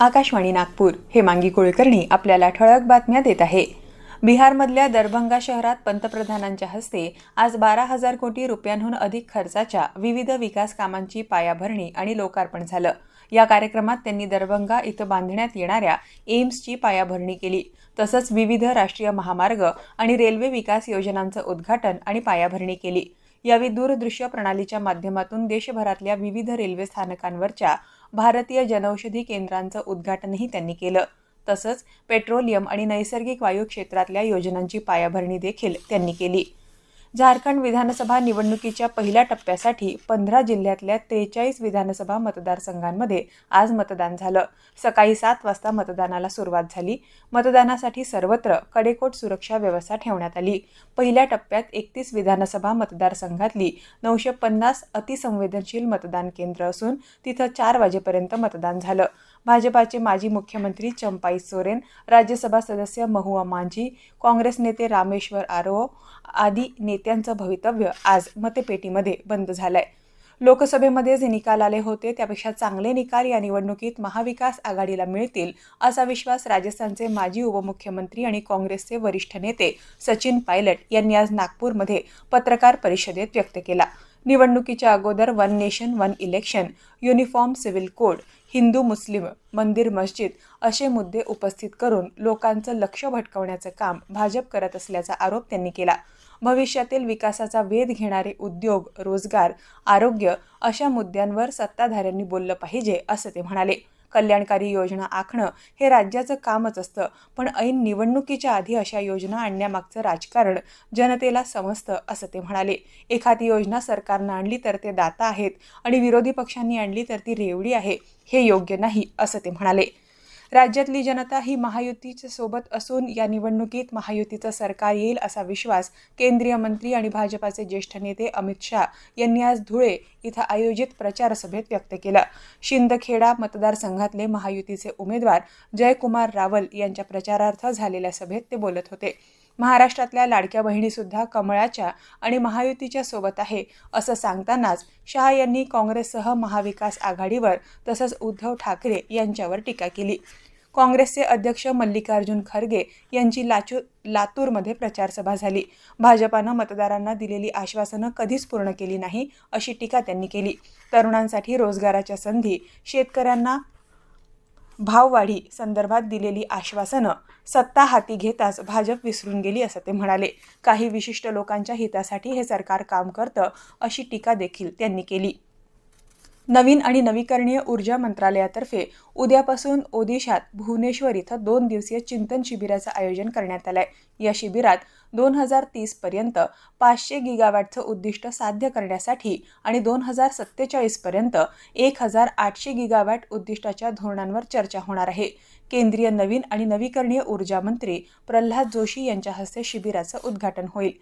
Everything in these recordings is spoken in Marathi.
आकाशवाणी नागपूर. हे मांगी कुलकर्णी आपल्याला ठळक बातम्या देत आहे. बिहारमधल्या दरभंगा शहरात पंतप्रधानांच्या हस्ते आज बारा हजार कोटी रुपयांहून अधिक खर्चाच्या विविध विकास कामांची पायाभरणी आणि लोकार्पण झालं. या कार्यक्रमात त्यांनी दरभंगा इथं बांधण्यात येणाऱ्या एम्सची पायाभरणी केली. तसंच विविध राष्ट्रीय महामार्ग आणि रेल्वे विकास योजनांचं उद्घाटन आणि पायाभरणी केली. यावेळी दूरदृश्य प्रणालीच्या माध्यमातून देशभरातल्या विविध रेल्वे स्थानकांवरच्या भारतीय जनौषधी केंद्रांचं उद्घाटनही त्यांनी केलं. तसंच पेट्रोलियम आणि नैसर्गिक वायू क्षेत्रातल्या योजनांची पायाभरणी देखील त्यांनी केली. झारखंड विधानसभा निवडणुकीच्या पहिल्या टप्प्यासाठी पंधरा जिल्ह्यातल्या त्रेचाळीस विधानसभा मतदारसंघांमध्ये आज मतदान झालं. सकाळी सात वाजता मतदानाला सुरुवात झाली. मतदानासाठी सर्वत्र कडेकोट सुरक्षा व्यवस्था ठेवण्यात आली. पहिल्या टप्प्यात एकतीस विधानसभा मतदारसंघातली नऊशे पन्नास अतिसंवेदनशील मतदान केंद्र असून तिथं चार वाजेपर्यंत मतदान झालं. भाजपाचे माजी मुख्यमंत्री चंपाई सोरेन राज्यसभा सदस्य महुआ मांझी काँग्रेस नेते रामेश्वर आरो आदी नेत्यांचं भवितव्य आज मतपेटीमध्ये बंद झालंय. लोकसभेमध्ये जे निकाल आले होते त्यापेक्षा चांगले निकाल या निवडणुकीत महाविकास आघाडीला मिळतील असा विश्वास राजस्थानचे माजी उपमुख्यमंत्री आणि काँग्रेसचे वरिष्ठ नेते सचिन पायलट यांनी आज नागपूरमध्ये पत्रकार परिषदेत व्यक्त केला. निवडणुकीच्या अगोदर one nation one election uniform civil code Hindu मुस्लिम मंदिर मस्जिद असे मुद्दे उपस्थित करून लोकांचं लक्ष भटकवण्याचं काम भाजप करत असल्याचा आरोप त्यांनी केला. भविष्यातील विकासाचा वेध घेणारे उद्योग रोजगार आरोग्य अशा मुद्द्यांवर सत्ताधाऱ्यांनी बोललं पाहिजे असं ते म्हणाले. कल्याणकारी योजना आखणं हे राज्याचं कामच असतं. पण ऐन निवडणुकीच्या आधी अशा योजना आणण्यामागचं राजकारण जनतेला समजतं असं ते म्हणाले. एखादी योजना सरकारनं आणली तर ते दाता आहेत आणि विरोधी पक्षांनी आणली तर ती रेवडी आहे. हे योग्य नाही असं ते म्हणाले. राज्यातली जनता ही महायुतीच्या सोबत असून या निवडणुकीत महायुतीचं सरकार येईल असा विश्वास केंद्रीय मंत्री आणि भाजपाचे ज्येष्ठ नेते अमित शाह यांनी आज धुळे इथं आयोजित प्रचार सभेत व्यक्त केलं. शिंदखेडा मतदारसंघातले महायुतीचे उमेदवार जयकुमार रावल यांच्या प्रचारार्थ झालेल्या सभेत ते बोलत होते. महाराष्ट्रातल्या लाडक्या बहिणीसुद्धा कमळाच्या आणि महायुतीच्या सोबत आहे असं सांगतानाच शहा यांनी काँग्रेससह महाविकास आघाडीवर तसंच उद्धव ठाकरे यांच्यावर टीका केली. काँग्रेसचे अध्यक्ष मल्लिकार्जुन खरगे यांची लाचू लातूरमध्ये प्रचारसभा झाली. भाजपानं मतदारांना दिलेली आश्वासनं कधीच पूर्ण केली नाही अशी टीका त्यांनी केली. तरुणांसाठी रोजगाराच्या संधी शेतकऱ्यांना भाववाढी संदर्भात दिलेली आश्वासनं सत्ता हाती घेताच भाजप विसरून गेली असं ते म्हणाले. काही विशिष्ट लोकांच्या हितासाठी हे सरकार काम करतं अशी टीका देखील त्यांनी केली. नवीन आणि नवीकरणीय ऊर्जा मंत्रालयातर्फे उद्यापासून ओदिशात भुवनेश्वर इथं दोन दिवसीय चिंतन शिबिराचं आयोजन करण्यात आलं आहे या शिबिरात दोन हजार तीसपर्यंत पाचशे गिगावॅटचं उद्दिष्ट साध्य करण्यासाठी आणि दोन हजार सत्तेचाळीसपर्यंत एक हजार आठशे गिगावॅट उद्दिष्टाच्या धोरणांवर चर्चा होणार आहे. केंद्रीय नवीन आणि नवीकरणीय ऊर्जा मंत्री प्रल्हाद जोशी यांच्या हस्ते शिबिराचं उद्घाटन होईल.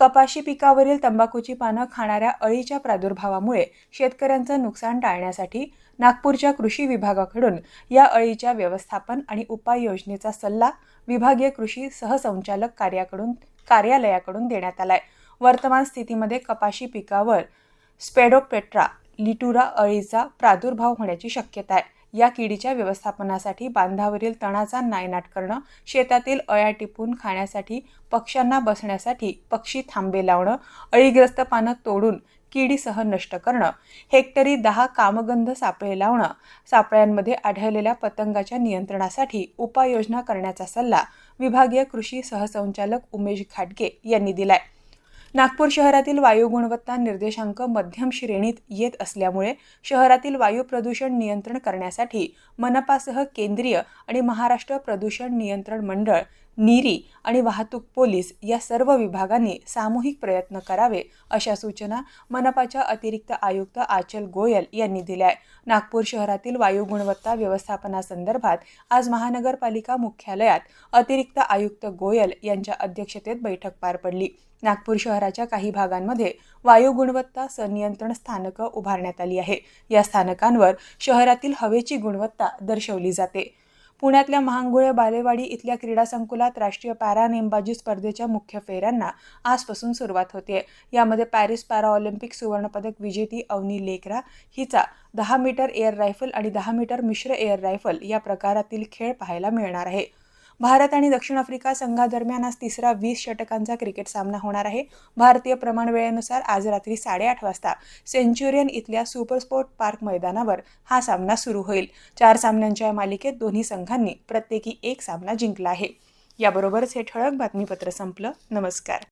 कपाशी पिकावरील तंबाखूची पानं खाणाऱ्या अळीच्या प्रादुर्भावामुळे शेतकऱ्यांचं नुकसान टाळण्यासाठी नागपूरच्या कृषी विभागाकडून या अळीच्या व्यवस्थापन आणि उपाययोजनेचा सल्ला विभागीय कृषी सहसंचालक कार्याकडून कार्यालयाकडून देण्यात आलाय. वर्तमान स्थितीमध्ये कपाशी पिकावर स्पेडोपेट्रा लिटुरा अळीचा प्रादुर्भाव होण्याची शक्यता आहे. या किडीच्या व्यवस्थापनासाठी बांधावरील तणाचा नायनाट करणं शेतातील अळ्या टिपून खाण्यासाठी पक्ष्यांना बसण्यासाठी पक्षी थांबे लावणं अळीग्रस्त पानं तोडून किडीसह नष्ट करणं हेक्टरी दहा कामगंध सापळे लावणं सापळ्यांमध्ये आढळलेल्या पतंगाच्या नियंत्रणासाठी उपाययोजना करण्याचा सल्ला विभागीय कृषी सहसंचालक उमेश घाटगे यांनी दिलाय. नागपूर शहरातील वायू गुणवत्ता निर्देशांक मध्यम श्रेणीत येत असल्यामुळे शहरातील वायू प्रदूषण नियंत्रण करण्यासाठी मनपासह केंद्रीय आणि महाराष्ट्र प्रदूषण नियंत्रण मंडळ नीरी आणि वाहतूक पोलीस या सर्व विभागांनी सामूहिक प्रयत्न करावे अशा सूचना मनपाच्या अतिरिक्त आयुक्त आचल गोयल यांनी दिल्या आहे नागपूर शहरातील वायू गुणवत्ता व्यवस्थापनासंदर्भात आज महानगरपालिका मुख्यालयात अतिरिक्त आयुक्त गोयल यांच्या अध्यक्षतेत बैठक पार पडली. नागपूर शहराच्या काही भागांमध्ये वायू गुणवत्ता संनियंत्रण स्थानकं उभारण्यात आली आहे. या स्थानकांवर शहरातील हवेची गुणवत्ता दर्शवली जाते. पुण्यातल्या महांगुळे बालेवाडी इथल्या क्रीडा संकुलात राष्ट्रीय पॅरा नेमबाजी स्पर्धेच्या मुख्य फेऱ्यांना आजपासून सुरुवात होते. यामध्ये पॅरिस पॅरा ऑलिम्पिक सुवर्णपदक विजेती अवनी लेकरा हिचा दहा मीटर एअर रायफल आणि दहा मीटर मिश्र एअर रायफल या प्रकारातील खेळ पाहायला मिळणार आहे. भारत आणि दक्षिण आफ्रिका संघादरम्यान आज तिसरा वीस षटकांचा क्रिकेट सामना होणार आहे. भारतीय प्रमाण वेळेनुसार आज रात्री साडेआठ वाजता सेंच्युरियन इथल्या सुपरस्पोर्ट पार्क मैदानावर हा सामना सुरू होईल. चार सामन्यांच्या या मालिकेत दोन्ही संघांनी प्रत्येकी एक सामना जिंकला आहे. याबरोबरच हे ठळक बातमीपत्र संपलं. नमस्कार.